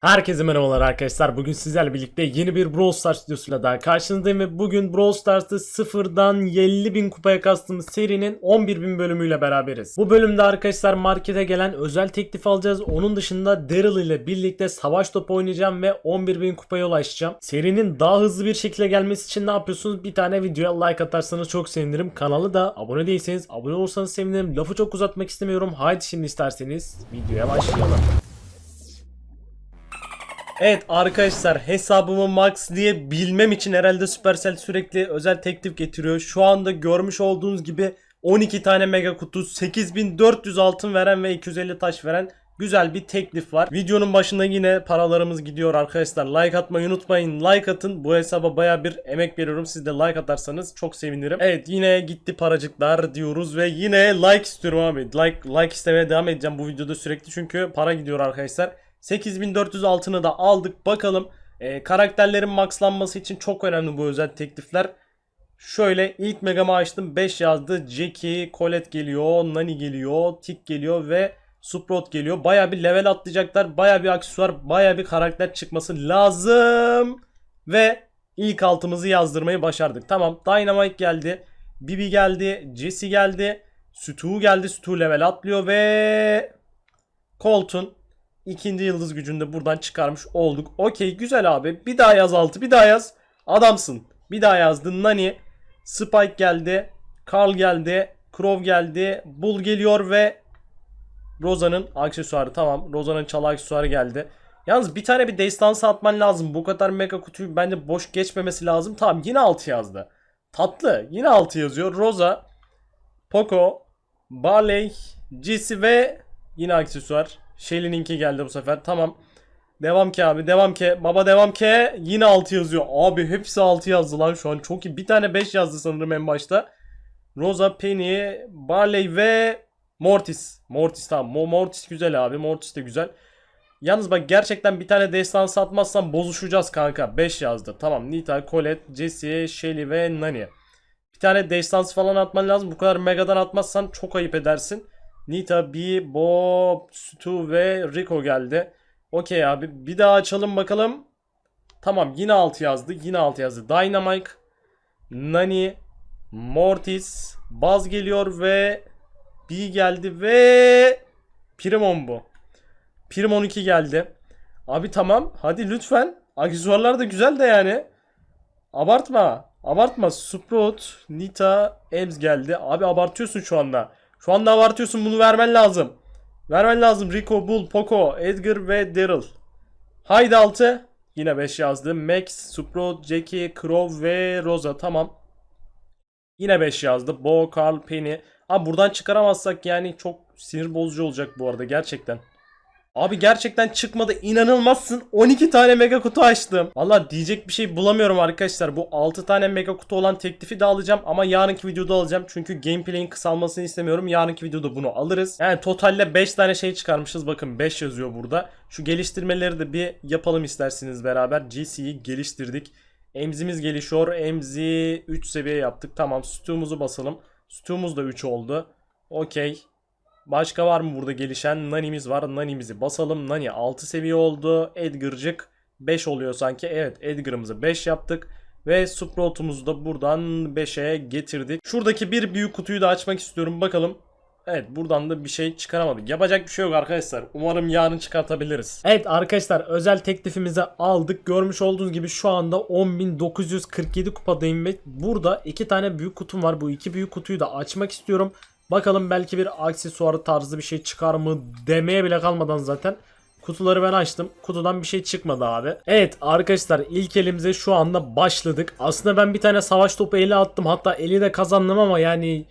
Herkese merhabalar arkadaşlar. Bugün sizlerle birlikte yeni bir Brawl Stars videosuyla daha karşınızdayım ve bugün Brawl Stars'ta sıfırdan 50.000 kupaya kastığımız serinin 11.000 bölümüyle beraberiz. Bu bölümde arkadaşlar markete gelen özel teklif alacağız. Onun dışında Daryl ile birlikte savaş topu oynayacağım ve 11.000 kupaya ulaşacağım. Serinin daha hızlı bir şekilde gelmesi için ne yapıyorsunuz? Bir tane videoya like atarsanız çok sevinirim. Kanalı da abone değilseniz abone olursanız sevinirim. Lafı çok uzatmak istemiyorum. Haydi şimdi isterseniz videoya başlayalım. Evet arkadaşlar hesabımı max diye bilmem için herhalde Supercell sürekli özel teklif getiriyor. Şu anda görmüş olduğunuz gibi 12 tane mega kutu, 8400 altın veren ve 250 taş veren güzel bir teklif var. Videonun başında yine paralarımız gidiyor arkadaşlar. Like atmayı unutmayın. Like atın. Bu hesaba baya bir emek veriyorum. Siz de like atarsanız çok sevinirim. Evet yine gitti paracıklar diyoruz ve yine like istiyorum abi. Like like istemeye devam edeceğim bu videoda sürekli çünkü para gidiyor arkadaşlar. 8400 altını da aldık. Bakalım e, karakterlerin maxlanması için çok önemli bu özel teklifler. Şöyle ilk megamı açtım 5 yazdı. Jackie, Colette geliyor, Nani geliyor, Tick geliyor ve Sprout geliyor. Baya bir level atlayacaklar. Baya bir aksesuar, baya bir karakter çıkması lazım. Ve ilk altımızı yazdırmayı başardık. Tamam Dynamite geldi. Bibi geldi. Jesse geldi. Stu geldi. Stu level atlıyor ve Colton ikinci yıldız gücünde buradan çıkarmış olduk. Okey güzel abi. Bir daha yaz altı. Bir daha yaz. Adamsın. Bir daha yazdın. Nani. Spike geldi. Carl geldi. Crow geldi. Bull geliyor ve Rosa'nın aksesuarı tamam. Rosa'nın çalı aksesuarı geldi. Yalnız bir tane bir destansı atman lazım. Bu kadar mega kutuyu bence boş geçmemesi lazım. Tamam yine 6 yazdı. Tatlı. Yine 6 yazıyor. Rosa, Poco, Barley, Jesse ve yine aksesuar. Shelly'ninki geldi bu sefer. Tamam. Devam ki abi. Devam ki. Baba devam ki. Yine 6 yazıyor. Abi hepsi 6 yazdı lan şu an. Çok iyi. Bir tane 5 yazdı sanırım en başta. Rosa, Penny, Barley ve Mortis. Mortis tamam. Mo- Mortis güzel abi. Mortis de güzel. Yalnız bak gerçekten bir tane destan satmazsan bozuşacağız kanka. 5 yazdı. Tamam. Nita, Colette, Jessie, Shelly ve Nani. Bir tane destans falan atman lazım. Bu kadar megadan atmazsan çok ayıp edersin. Nita, B, Bob, Stu ve Rico geldi. Okey abi. Bir daha açalım bakalım. Tamam yine 6 yazdı. Yine 6 yazdı. Dynamite, Nani, Mortis, Buzz geliyor ve B geldi ve Primon bu. Primon 2 geldi. Abi tamam. Hadi lütfen. Aksesuarlar da güzel de yani. Abartma. Abartma. Sprout, Nita, Ems geldi. Abi abartıyorsun şu anda. Şu anda abartıyorsun. Bunu vermen lazım. Vermen lazım. Rico, Bull, Poco, Edgar ve Daryl. Haydi 6. Yine 5 yazdı. Max, Sprout, Jackie, Crow ve Rosa. Tamam. Yine 5 yazdı. Bo, Carl, Penny. Abi buradan çıkaramazsak yani çok sinir bozucu olacak bu arada gerçekten. Abi gerçekten çıkmadı. İnanılmazsın. 12 tane mega kutu açtım. Valla diyecek bir şey bulamıyorum arkadaşlar. Bu 6 tane mega kutu olan teklifi de alacağım ama yarınki videoda alacağım. Çünkü gameplay'in kısalmasını istemiyorum. Yarınki videoda bunu alırız. Yani totalde 5 tane şey çıkarmışız. Bakın 5 yazıyor burada. Şu geliştirmeleri de bir yapalım isterseniz beraber. GC'yi geliştirdik. Emzimiz gelişiyor. Emzi 3 seviye yaptık. Tamam Stu'muzu basalım. Stu'muz da 3 oldu. Okey. Başka var mı burada gelişen? Nani'miz var. Nani'mizi basalım. Nani 6 seviye oldu. Edgar'cık 5 oluyor sanki. Evet Edgar'ımızı 5 yaptık. Ve Sprout'umuzu da buradan 5'e getirdik. Şuradaki bir büyük kutuyu da açmak istiyorum. Bakalım. Evet buradan da bir şey çıkaramadık. Yapacak bir şey yok arkadaşlar. Umarım yarın çıkartabiliriz. Evet arkadaşlar özel teklifimizi aldık. Görmüş olduğunuz gibi şu anda 10.947 kupadayım ve burada iki tane büyük kutum var. Bu iki büyük kutuyu da açmak istiyorum. Bakalım belki bir aksesuarı tarzı bir şey çıkar mı demeye bile kalmadan zaten kutuları ben açtım. Kutudan bir şey çıkmadı abi. Evet arkadaşlar ilk elimize şu anda başladık. Aslında ben bir tane savaş topu eli attım. Hatta eli de kazandım ama yani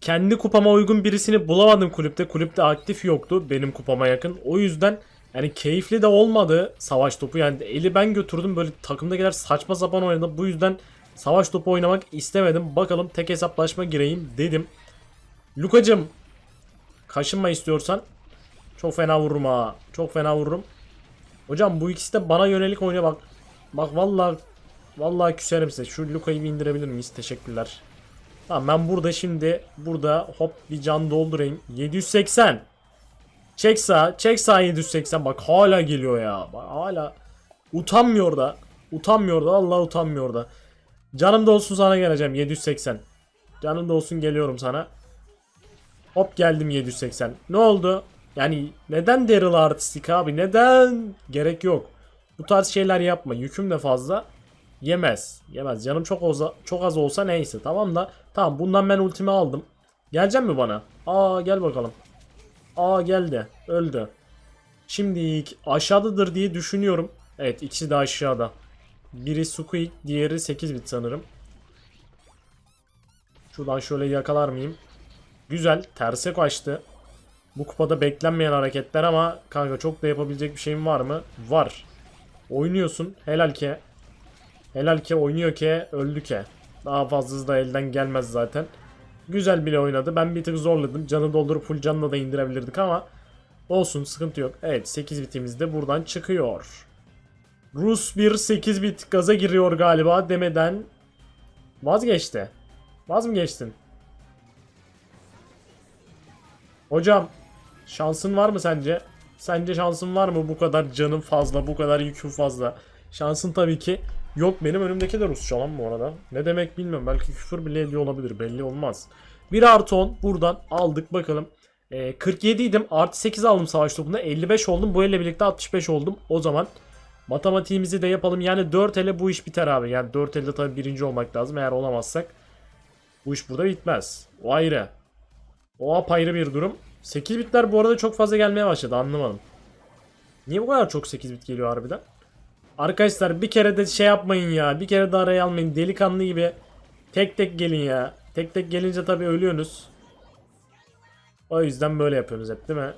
kendi kupama uygun birisini bulamadım kulüpte. Kulüpte aktif yoktu benim kupama yakın. O yüzden yani keyifli de olmadı savaş topu. Yani eli ben götürdüm böyle takımdakiler saçma sapan oynadı. Bu yüzden savaş topu oynamak istemedim. Bakalım tek hesaplaşma gireyim dedim. Lukacım kaşınma istiyorsan çok fena vururum ha. Çok fena vururum. Hocam bu ikisi de bana yönelik oynuyor bak. Bak vallahi vallahi küserim size. Şu Luka'yı bir indirebilir miyiz? Teşekkürler. Tamam ben burada şimdi burada hop bir can doldurayım. 780. Çek sağ. Çek sağ 780. Bak hala geliyor ya. Bak hala. Utanmıyor da. Utanmıyor da. Allah utanmıyor da. Canım da olsun sana geleceğim 780. Canım da olsun geliyorum sana. Hop geldim 780. Ne oldu? Yani neden Daryl artistik abi? Neden? Gerek yok. Bu tarz şeyler yapma. Yüküm de fazla. Yemez. Yemez. Canım çok oza, çok az olsa neyse. Tamam da. Tamam bundan ben ultimi aldım. Gelecek mi bana? Aa gel bakalım. Aa geldi. Öldü. Şimdi aşağıdadır diye düşünüyorum. Evet ikisi de aşağıda. Biri Squeak, diğeri 8 bit sanırım. Şuradan şöyle yakalar mıyım? Güzel. Terse kaçtı. Bu kupada beklenmeyen hareketler ama kanka çok da yapabilecek bir şeyim var mı? Var. Oynuyorsun. Helal ki. Helal ki oynuyor ki öldü ki. Daha fazlası da elden gelmez zaten. Güzel bile oynadı. Ben bir tık zorladım. Canı doldurup full canla da indirebilirdik ama olsun sıkıntı yok. Evet 8 bitimiz de buradan çıkıyor. Rus bir 8 bit gaza giriyor galiba demeden vazgeçti. Vaz mı geçtin? Hocam şansın var mı sence? Sence şansın var mı bu kadar canım fazla, bu kadar yüküm fazla? Şansın tabii ki yok. Benim önümdeki de Rusça lan bu arada. Ne demek bilmiyorum. Belki küfür bile ediyor olabilir. Belli olmaz. 1 artı 10 buradan aldık bakalım. Ee, 47 idim. Artı 8 aldım savaş topunda. 55 oldum. Bu elle birlikte 65 oldum. O zaman matematiğimizi de yapalım. Yani 4 ele bu iş biter abi. Yani 4 elde tabii birinci olmak lazım. Eğer olamazsak bu iş burada bitmez. O ayrı. O apayrı bir durum. 8 bitler bu arada çok fazla gelmeye başladı anlamadım. Niye bu kadar çok 8 bit geliyor harbiden? Arkadaşlar bir kere de şey yapmayın ya. Bir kere de araya almayın. Delikanlı gibi tek tek gelin ya. Tek tek gelince tabii ölüyorsunuz. O yüzden böyle yapıyorsunuz hep değil mi?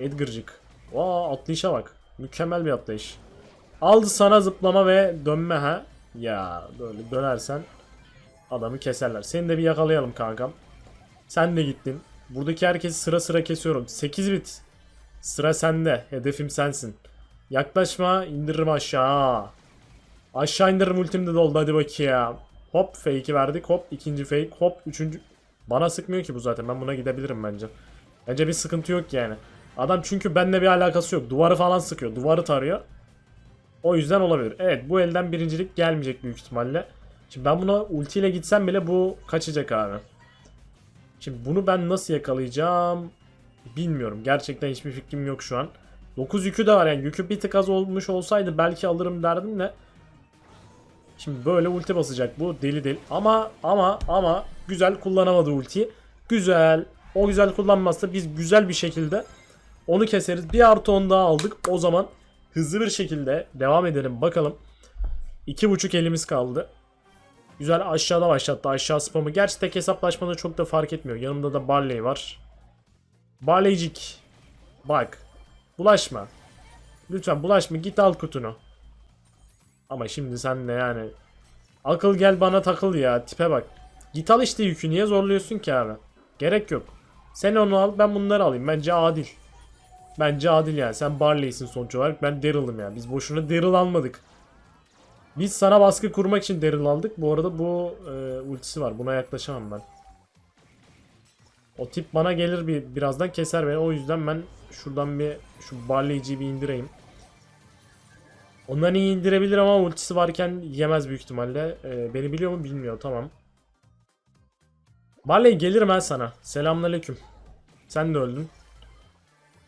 Edgar'cık. Vaa atlayışa bak. Mükemmel bir atlayış. Aldı sana zıplama ve dönme ha. Ya böyle dönersen adamı keserler. Seni de bir yakalayalım kankam. Sen de gittin. Buradaki herkesi sıra sıra kesiyorum. 8 bit. Sıra sende. Hedefim sensin. Yaklaşma indiririm aşağı. Aşağı indiririm ultim de doldu hadi bakayım. Hop fake'i verdik. Hop ikinci fake. Hop üçüncü. Bana sıkmıyor ki bu zaten. Ben buna gidebilirim bence. Bence bir sıkıntı yok yani. Adam çünkü benimle bir alakası yok. Duvarı falan sıkıyor. Duvarı tarıyor. O yüzden olabilir. Evet bu elden birincilik gelmeyecek büyük ihtimalle. Şimdi ben buna ultiyle gitsem bile bu kaçacak abi. Şimdi bunu ben nasıl yakalayacağım bilmiyorum. Gerçekten hiçbir fikrim yok şu an. 9 yükü de var yani yükü bir tık az olmuş olsaydı belki alırım derdim de. Şimdi böyle ulti basacak bu deli deli. Ama ama ama güzel kullanamadı ultiyi. Güzel. O güzel kullanmazsa biz güzel bir şekilde onu keseriz. Bir artı 10 daha aldık. O zaman hızlı bir şekilde devam edelim bakalım. 2.5 elimiz kaldı. Güzel aşağıda başlattı aşağı spamı. Gerçi tek hesaplaşmada çok da fark etmiyor. Yanımda da Barley var. Barleycik. Bak. Bulaşma. Lütfen bulaşma git al kutunu. Ama şimdi sen de yani. Akıl gel bana takıl ya tipe bak. Git al işte yükü niye zorluyorsun ki abi? Gerek yok. Sen onu al ben bunları alayım. Bence adil. Bence adil yani. Sen Barley'sin sonuç olarak. Ben Daryl'ım yani. Biz boşuna Daryl almadık. Biz sana baskı kurmak için Daryl aldık. Bu arada bu e, ultisi var. Buna yaklaşamam ben. O tip bana gelir bir birazdan keser beni. O yüzden ben şuradan bir şu Barley'ciyi bir indireyim. Ondan iyi indirebilir ama ultisi varken yemez büyük ihtimalle. E, beni biliyor mu bilmiyor. Tamam. Barley gelirim ben sana. Selamünaleyküm. Sen de öldün.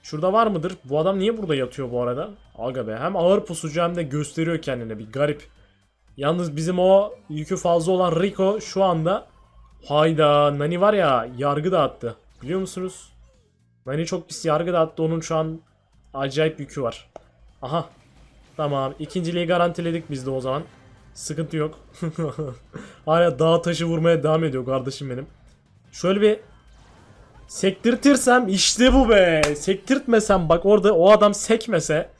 Şurada var mıdır? Bu adam niye burada yatıyor bu arada? Aga be. Hem ağır pusucu hem de gösteriyor kendine bir garip. Yalnız bizim o yükü fazla olan Rico şu anda hayda Nani var ya yargı dağıttı. Biliyor musunuz? Nani çok pis yargı dağıttı. Onun şu an acayip yükü var. Aha. Tamam. İkinciliği garantiledik biz de o zaman. Sıkıntı yok. Hala dağ taşı vurmaya devam ediyor kardeşim benim. Şöyle bir Sektirtirsem işte bu be. Sektirtmesem bak orada o adam sekmese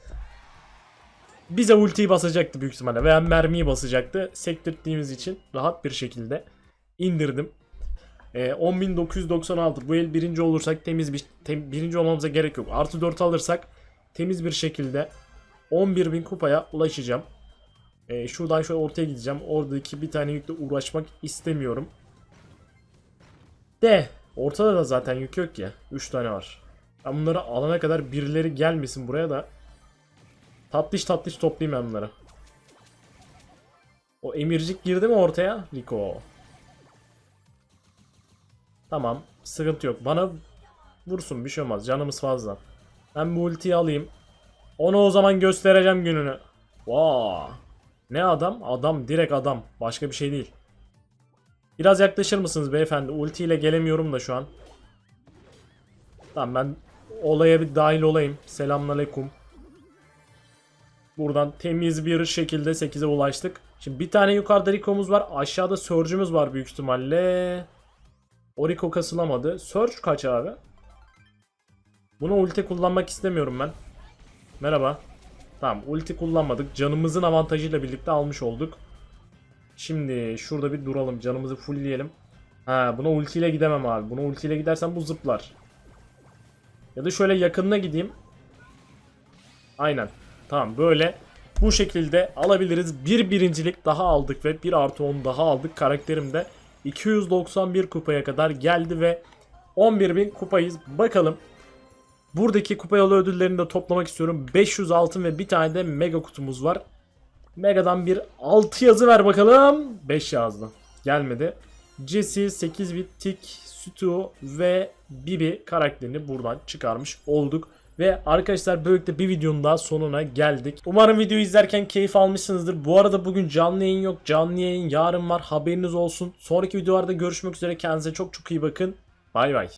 bize ultiyi basacaktı büyük ihtimalle veya mermiyi basacaktı. Sektirttiğimiz için rahat bir şekilde indirdim. Ee, 10.996 bu el birinci olursak temiz bir tem- birinci olmamıza gerek yok. Artı 4 alırsak temiz bir şekilde 11.000 kupaya ulaşacağım. Ee, şuradan şöyle ortaya gideceğim. Oradaki bir tane yükle uğraşmak istemiyorum. De Ortada da zaten yük yok ya. 3 tane var. Ben bunları alana kadar birileri gelmesin buraya da. Tatlış tatlış toplayayım ben bunları. O emircik girdi mi ortaya? Rico. Tamam. Sıkıntı yok. Bana vursun bir şey olmaz. Canımız fazla. Ben bu ultiyi alayım. Onu o zaman göstereceğim gününü. Vaa. Ne adam? Adam direkt adam. Başka bir şey değil. Biraz yaklaşır mısınız beyefendi? Ultiyle gelemiyorum da şu an. Tamam ben olaya bir dahil olayım. Selamünaleyküm. Buradan temiz bir şekilde 8'e ulaştık. Şimdi bir tane yukarıda Rico'muz var. Aşağıda Surge'ümüz var büyük ihtimalle. O Rico kasılamadı. Surge kaç abi? Bunu ulti kullanmak istemiyorum ben. Merhaba. Tamam ulti kullanmadık. Canımızın avantajıyla birlikte almış olduk. Şimdi şurada bir duralım. Canımızı fullleyelim. Ha buna ultiyle gidemem abi. Buna ultiyle gidersem bu zıplar. Ya da şöyle yakınına gideyim. Aynen. Tamam böyle bu şekilde alabiliriz. Bir birincilik daha aldık ve bir artı 10 daha aldık. Karakterim de 291 kupaya kadar geldi ve 11.000 kupayız. Bakalım Buradaki kupa yolu ödüllerini de toplamak istiyorum. 500 altın ve bir tane de mega kutumuz var. Mega'dan bir 6 yazı ver bakalım. 5 yazdı. Gelmedi. Jesse, 8 bit Tik, Stu ve Bibi karakterini buradan çıkarmış olduk. Ve arkadaşlar böylelikle bir videonun daha sonuna geldik. Umarım videoyu izlerken keyif almışsınızdır. Bu arada bugün canlı yayın yok. Canlı yayın yarın var. Haberiniz olsun. Sonraki videolarda görüşmek üzere. Kendinize çok çok iyi bakın. Bay bay.